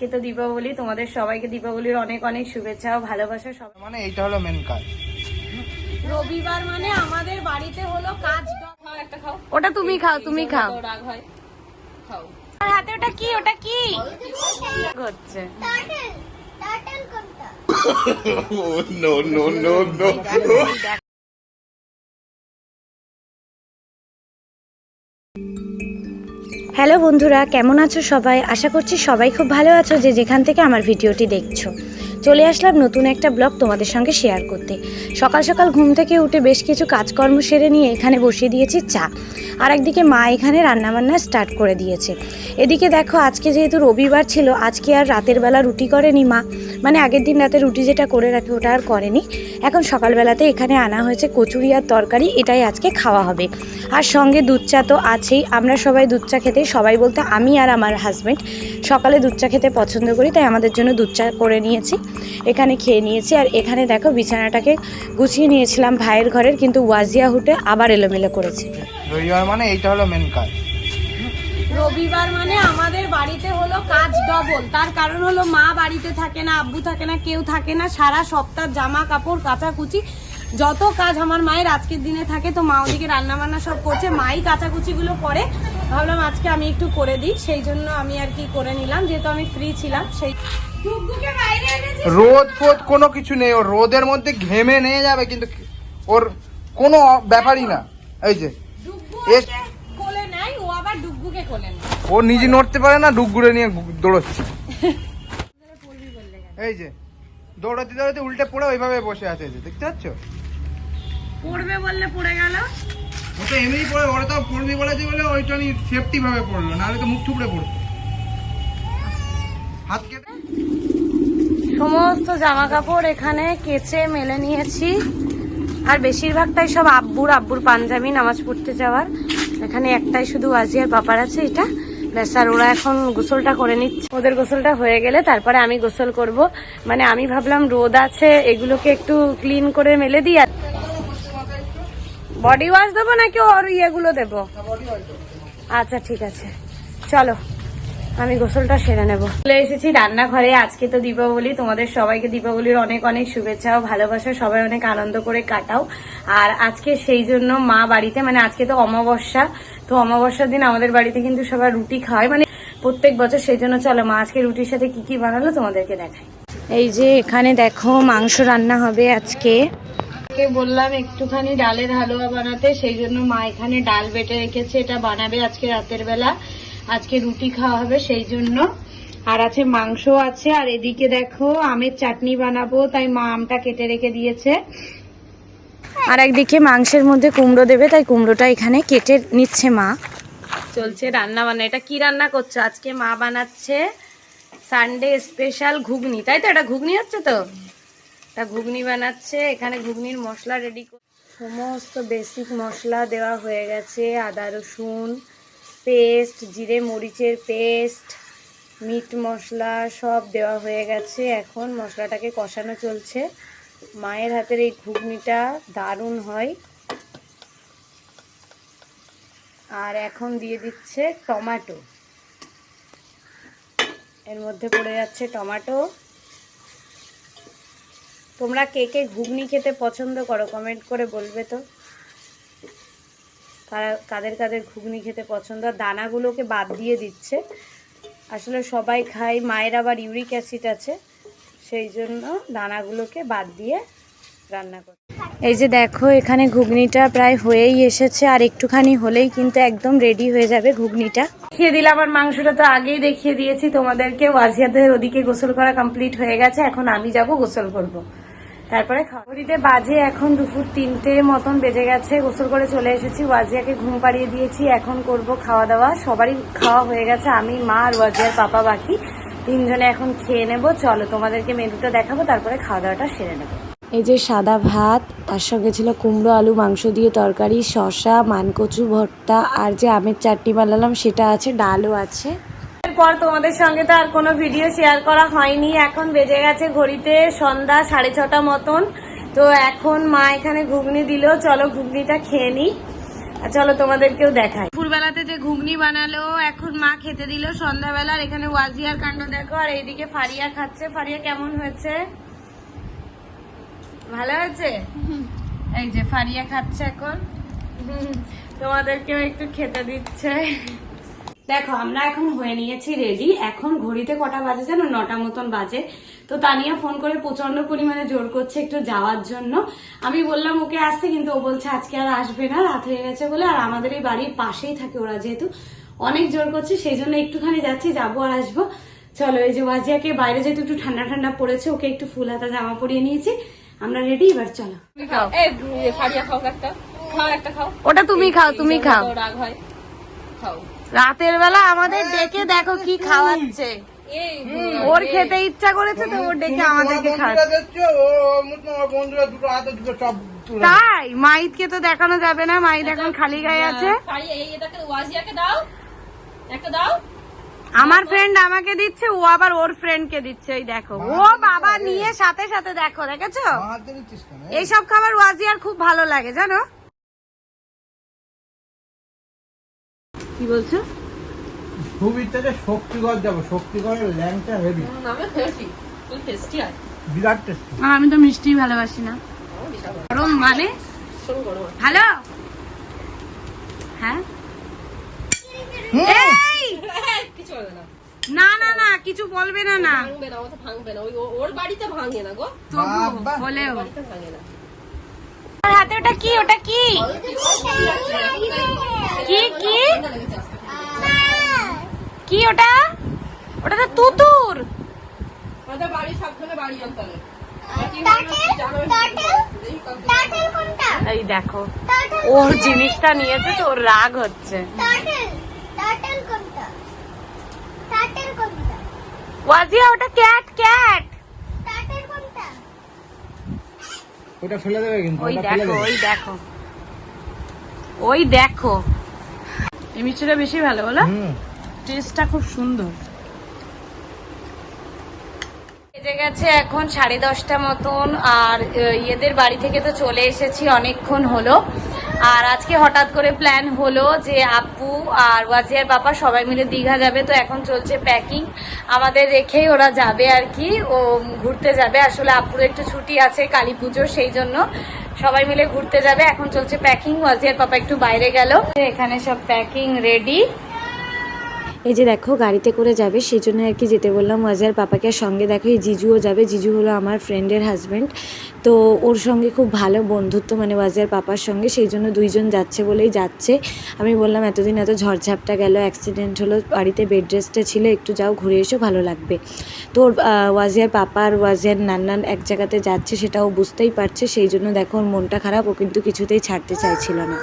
আজকে তো দীপাবলি তোমাদের সবাইকে দীপাবলির অনেক অনেক শুভেচ্ছা ও ভালোবাসা সব মানে এইটা হলো মেন কাজ। রবিবার মানে আমাদের বাড়িতে হলো কাজ ওটা তুমি খাও তুমি খাও। আর হাতে ওটা কি? ওটা কি? হচ্ছে। নো হ্যালো বন্ধুরা, কেমন আছো সবাই? আশা করছি সবাই খুব ভালো আছো যে যেখান থেকে আমার ভিডিওটি দেখছ। চলে আসলাম নতুন একটা ব্লগ তোমাদের সঙ্গে শেয়ার করতে। সকাল সকাল ঘুম থেকে উঠে বেশ কিছু কাজকর্ম সেরে নিয়ে এখানে বসিয়ে দিয়েছি চা। আর একদিকে মা এখানে রান্নাবান্না স্টার্ট করে দিয়েছে। এদিকে দেখো, আজকে যেহেতু রবিবার ছিল, আজকে আর রাতের বেলা রুটি করেনি মা। মানে আগের দিন রাতে রুটি যেটা করে রাখে ওটা আর করেনি। এখন সকালবেলাতে এখানে আনা হয়েছে কচুরি আর তরকারি, এটাই আজকে খাওয়া হবে। আর সঙ্গে দুধ চা তো আছেই। আমরা সবাই দুধ চা খেতে, সবাই বলতে আমি আর আমার হাজব্যান্ড সকালে দুধ চা খেতে পছন্দ করি, তাই আমাদের জন্য দুধ চা করে নিয়েছি। এখানে খেয়ে নিয়েছি। আর এখানে দেখো বিছানাটাকে গুছিয়ে নিয়েছিলাম ভাইয়ের ঘরের কিন্তু ওয়াজিয়া হুটে আবার এলোমেলো করেছে। রবিবার মানে এইটা হলো মেন কাজ। রবিবার মানে আমাদের বাড়িতে হলো কাজ ডবল তার কারণ হলো মা বাড়িতে থাকে না আব্বু থাকে না কেউ থাকে না সারা সপ্তাহ জামা কাপড় কাচাকুচি যত কাজ আমার মায়ের আজকের দিনে থাকে তো মা ওদিকে রান্না বান্না সব করছে মাই কাচাকুচি গুলো করে। ভাবলাম আজকে আমি একটু করে দিই সেই জন্য আমি আর কি করে নিলাম যেহেতু আমি ফ্রি ছিলাম সেই। রোদ ফোদ কোনো কিছু নেই ওর রোদের মধ্যে ঘেমে নিয়ে যাবে কিন্তু ওর কোনো ব্যাপারই না। এই যে ও ও নিজে নড়তে পারে না ডুবগুড়ে নিয়ে দৌড়চ্ছে। এই যে দৌড়াতে দৌড়াতে উল্টে পড়ে ওইভাবে বসে আছে যে দেখতে পাচ্ছ? পড়বে বললে পড়ে গেল। ও তো এমনি পড়ে ওরা তো পড়বি বলেছে বলে ওইটা সেফটি ভাবে পড়ল নাহলে তো মুখ থুবড়ে পড়তো হাত কেটে সমস্ত জামা কাপড় এখানে কেচে মেলে নিয়েছি। আর বেশিরভাগটাই সব আব্বুর আব্বুর পাঞ্জাবি নামাজ পড়তে যাওয়ার। এখানে একটাই শুধু আজিয়ার পাপার আছে, এটা। ব্যাস, আর ওরা এখন গোসলটা করে নিচ্ছে। ওদের গোসলটা হয়ে গেলে তারপরে আমি গোসল করব। মানে আমি ভাবলাম রোদ আছে, এগুলোকে একটু ক্লিন করে মেলে দিই আর বডি ওয়াশ দেবো নাকি ওর ইয়েগুলো দেবো? আচ্ছা ঠিক আছে। চলো। আমি গোসলটা সেরে নেব। চলে এসেছি রান্নাঘরে, আজকে তো দীপাবলি, তোমাদের সবাইকে দীপাবলির অনেক অনেক শুভেচ্ছা ও ভালোবাসা, সবাই অনেক আনন্দ করে কাটাও। আর আজকে সেই জন্য মা বাড়িতে মানে আজকে তো অমাবস্যা, তো অমাবস্যার দিন আমাদের বাড়িতে কিন্তু সবাই রুটি খায় মানে প্রত্যেক বছর সেই জন্য চলো মা। আজকে রুটির সাথে কি কি বানালো তোমাদেরকে দেখাই। এই যে এখানে দেখো মাংস রান্না হবে আজকে। বললাম, একটুখানি ডালের হালুয়া বানাতে, সেই জন্য মা এখানে ডাল বেটে রেখেছে, এটা বানাবে আজকে রাতের বেলা। আজকে রুটি খাওয়া হবে, সেই জন্য। আর আছে মাংস আছে। আর এদিকে দেখো, আমের চাটনি বানাবো, তাই মা আমটা কেটে রেখে দিয়েছে। আর একদিকে মাংসের মধ্যে কুমড়ো দেবে, তাই কুমড়োটা এখানে কেটে নিচ্ছে মা। চলছে রান্না বান্না। এটা কি রান্না করছ? আজকে মা বানাচ্ছে সানডে স্পেশাল ঘুগনি। তাই তো? এটা ঘুগনি হচ্ছে তো? এটা ঘুগনি বানাচ্ছে। এখানে ঘুগনির মশলা রেডি সমস্ত বেসিক মশলা দেওয়া হয়ে গেছে, আদা, রসুন। পেস্ট, জিরে মরিচের পেস্ট, মিট মশলা সব দেওয়া হয়ে গেছে। এখন মশলাটাকে কষানো চলছে। মায়ের হাতের এই ঘুগনিটা দারুণ হয়। আর এখন দিয়ে দিচ্ছে টমেটো। এর মধ্যে পড়ে যাচ্ছে টমেটো। তোমরা কে কে ঘুগনি খেতে পছন্দ করো কমেন্ট করে বলবে তো। কারা- কাদের কাদের ঘুগনি খেতে পছন্দ, আর দানাগুলোকে বাদ দিয়ে দিচ্ছে আসলে সবাই খায়, মায়ের আবার ইউরিক অ্যাসিড আছে, সেই জন্য দানাগুলোকে বাদ দিয়ে রান্না করে এই যে দেখো, এখানে ঘুগনিটা প্রায় হয়েই এসেছে, আর একটুখানি হলেই কিন্তু একদম রেডি হয়ে যাবে ঘুগনিটা দেখিয়ে দিলাম, আর মাংসটা তো আগেই দেখিয়ে দিয়েছি তোমাদেরকে ওয়াজিয়াদের ওদিকে গোসল করা কমপ্লিট হয়ে গেছে, এখন আমি যাব গোসল করব। তারপরে খাবারিতে বাজে এখন দুপুর তিনটে মতন বেজে গেছে, গোসল করে চলে এসেছি, ওয়াজিয়াকে ঘুম পাড়িয়ে দিয়েছি, এখন করব খাওয়া দাওয়া, সবারই খাওয়া হয়ে গেছে, আমি, মা আর ওয়াজিয়ার পাপা বাকি, তিনজনে এখন খেয়ে নেব, চলো তোমাদেরকে মেনুটা দেখাবো, তারপরে খাওয়া দাওয়াটা সেরে নেব। এই যে সাদা ভাত, তার সঙ্গে ছিল কুমড়ো, আলু, মাংস দিয়ে তরকারি, শসা, মানকচু ভর্তা, আর যে আমের চাটনি বানালাম সেটা আছে, ডালও আছে। এরপর তোমাদের সঙ্গে তো আর কোনো ভিডিও শেয়ার করা হয়নি। এখন বেজে গেছে ঘড়িতে সন্ধ্যা সাড়ে ছটা মতন। তো এখন মা এখানে ঘুগনি দিল। চলো ঘুগনিটা খেয়ে নিই চলো তোমাদেরকেও দেখাই। দুপুরবেলাতে যে ঘুগনি বানালো, এখন মা খেতে দিল আর এখানে ওয়াজিয়ার কাণ্ড দেখো, আর এইদিকে ফারিয়া খাচ্ছে। ফারিয়া কেমন হয়েছে? ভালো হয়েছে? এই যে ফারিয়া খাচ্ছে এখন। তোমাদেরকেও একটু খেতে দিচ্ছে। দেখো আমরা এখন হয়ে নিয়েছি রেডি এখন ঘড়িতে কটা বাজে জানো? নটা মতন বাজে। তো তানিয়া ফোন করে প্রচণ্ড পরিমাণে জোর করছে একটু যাওয়ার জন্য। আমি বললাম ওকে আসতে। কিন্তু ও বলছে আজকে আর আসবে না রাত হয়ে গেছে বলে। আর আমাদের এই বাড়ির পাশেই থাকে ওরা যেহেতু। অনেক জোর করছে সেই জন্য একটুখানি যাচ্ছি যাব আর আসব। চলো এই যে ওয়াজিয়াকে বাইরে যেহেতু একটু ঠান্ডা ঠান্ডা পড়েছে ওকে একটু ফুল হাতা জামা পরিয়ে নিয়েছি। আমরা রেডি এবার চলো। খাও। একটা। খাও ওটা তুমি খাও তুমি খাও। রাগ হয়। খাও। রাতের বেলা আমাদের ডেকে দেখো কি খাওয়াচ্ছে। ওর খেতে ইচ্ছা করেছে তো ওর ডেকে আমাদেরকে খাওয়াচ্ছে। বন্ধুরা দেখছ? ও তোমার বন্ধুরা দুটো হাতে দুটো সব তুলে তাই? মাইদকে তো দেখানো যাবে না মাইদ এখন খালি গায়ে আছে। ফাড়িয়া এই এটাকে ওয়াজিয়াকে দাও। একটা দাও। আমার ফ্রেন্ড আমাকে দিচ্ছে ও আবার ওর ফ্রেন্ড কে দিচ্ছে এই দেখো। ও বাবা নিয়ে সাথে সাথে দেখো দেখেছ? কেন এইসব খাবার ওয়াজিয়ার খুব ভালো লাগে জানো? কি বলছো? যে শক্তিগড় যাব। শক্তিগড়ের ল্যাংটা হেভি আমি খেয়েছি তুই টেস্টি আর? বিরাট টেস্টি আর আমি তো মিষ্টি ভালোবাসি না। গরম মানে? হ্যাঁ? কিছু হবে না। না না না কিছু বলবে না না। ভাঙবে না ওটা ভাঙবে না। ওই ওর বাড়িতে ভাঙে না গো। তবু হাতে ওটা কি? ওটা কি? কি কি? কি ওটা? ওটা তো তুতুর। আমাদের বাড়ি সাবধানে বাড়ি অন্তরে। এই দেখো ওর জিনিসটা নিয়েছে তো ওর রাগ হচ্ছে। ওয়াজিয়া ওটা ক্যাট ক্যাট। ওটা ফেলে দেবে কিন্তু ওই দেখো ওই দেখো। ওই দেখো। এই মিষ্টিটা বেশি ভালো বলো হুম। টেস্টটা খুব সুন্দর। বেজে গেছে এখন সাড়ে দশটা মতন আর ইয়েদের বাড়ি থেকে তো চলে এসেছি অনেকক্ষণ হলো। আর আজকে হঠাৎ করে প্ল্যান হলো যে আপু আর ওয়াজিয়ার বাবা সবাই মিলে দীঘা যাবে তো এখন চলছে প্যাকিং আমাদের রেখেই ওরা যাবে আর কি ও ঘুরতে যাবে। আসলে আপুর একটু ছুটি আছে কালী পুজোর সেই জন্য সবাই মিলে ঘুরতে যাবে। এখন চলছে প্যাকিং ওয়াজিয়ার পাপা একটু বাইরে গেল। এখানে সব প্যাকিং রেডি এই যে দেখো, গাড়িতে করে যাবে সেই জন্য আর কি যেতে বললাম ওয়াজিয়ার পাপাকে। আর সঙ্গে দেখো, এই জিজুও যাবে। জিজু হলো আমার ফ্রেন্ডের হাজব্যান্ড তো ওর সঙ্গে খুব ভালো বন্ধুত্ব মানে ওয়াজিয়ার পাপার সঙ্গে সেই জন্য দুইজন যাচ্ছে বলেই যাচ্ছে। আমি বললাম, এতদিন এত ঝড়ঝাপটা গেল অ্যাক্সিডেন্ট হলো, বাড়িতে বেড রেস্টে ছিল, একটু যাও, ঘুরে এসো, ভালো লাগবে। তো ওর ওয়াজিয়ার পাপা আর ওয়াজিয়ার নান্নান এক জায়গাতে যাচ্ছে সেটাও বুঝতেই পারছে। সেই জন্য দেখো, ওর মনটা খারাপ, ও কিন্তু কিছুতেই ছাড়তে চাইছিল না।